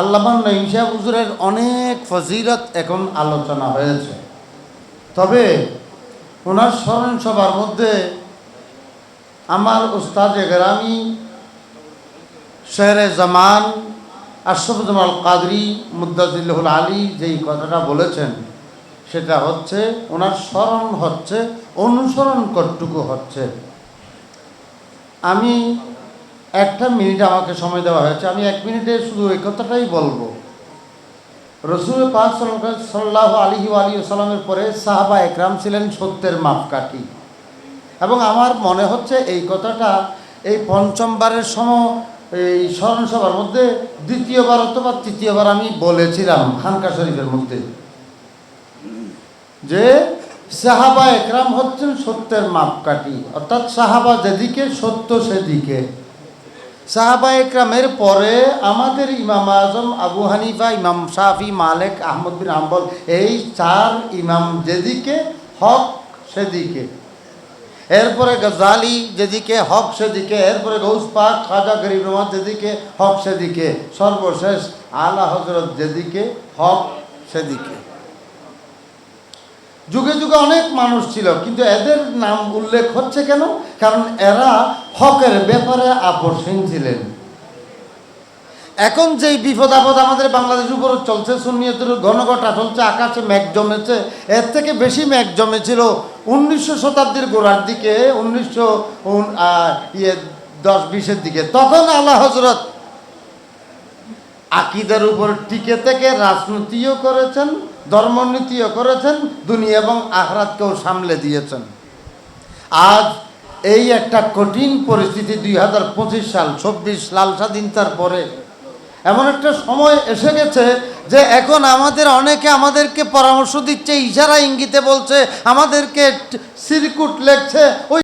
আল্লামান নঈশা হুজুরের অনেক ফজিলত এখন আলোচনা হয়েছে। তবে ওনার স্মরণ সভার মধ্যে আমার উস্তাদ গ্রামী শেরে জামান আশরফ জামাল কাদরি মুদাজিল্লাহুল আলী যেই কথাটা বলেছেন, সেটা হচ্ছে ওনার স্মরণ হচ্ছে, অনুসরণ কতটুকু হচ্ছে। আমি একটা মিনিট আমাকে সময় দেওয়া হয়েছে, আমি এক মিনিটে শুধু এই কথাটাই বলব। রসুল পাক সাল্লাহ আলী আলী সাল্লামের পরে সাহাবা একরাম ছিলেন সত্যের মাপকাঠি। এবং আমার মনে হচ্ছে এই কথাটা এই পঞ্চমবারের সময়, এই স্মরণসভার মধ্যে দ্বিতীয়বার অথবা তৃতীয়বার আমি বলেছিলাম খানকা শরীফের মধ্যে। যে সাহাবা একরাম হচ্ছেন সত্যের মাপকাঠি, অর্থাৎ সাহাবা যেদিকে সত্য সেদিকে। সাহাবা একরামের পরে আমাদের ইমাম আজম আবু হানিফা, ইমাম শাফি, মালেক, আহমদ বিন আম্বল এই চার ইমাম যেদিকে হক সেদিকে। এরপরে গজালি যেদিকে হক সেদিকে, এরপরে গৌস পাক, খাজা গরিব রহমান যেদিকে, হক সেদিকে। সর্বশেষ আলা হজরত যেদিকে, হক সেদিকে। যুগে যুগে অনেক মানুষ ছিল, কিন্তু এদের নাম উল্লেখ হচ্ছে কেন? কারণ এরা হকের ব্যাপারে আপসহীন ছিলেন। এখন যেই বিপদ আপদ আমাদের বাংলাদেশের উপর চলছে, সুন্নিয়তের ঘনঘটা চলছে, আকাশে মেঘ জমেছে, এর থেকে বেশি মেঘ জমেছিল উনিশশো শতাব্দীর গোড়ার দিকে, উনিশশো ইয়ে দশ বিশের দিকে। তখন আল্লাহ হজরত আকিদের উপর টিকে থেকে রাজনীতিও করেছেন ধর্মনীতিও করেছেন, দুনিয়া এবং আখরাতকেও সামলে দিয়েছেন। আজ এই একটা কঠিন পরিস্থিতি দুই হাজার পঁচিশ সাল, চব্বিশ লাল স্বাধীনতার পরে। এমন একটা সময় এসে গেছে যে এখন আমাদের অনেকে আমাদেরকে পরামর্শ দিচ্ছে, ইশারা ইঙ্গিতে বলছে, আমাদেরকে সিরকুট লেখছে, ওই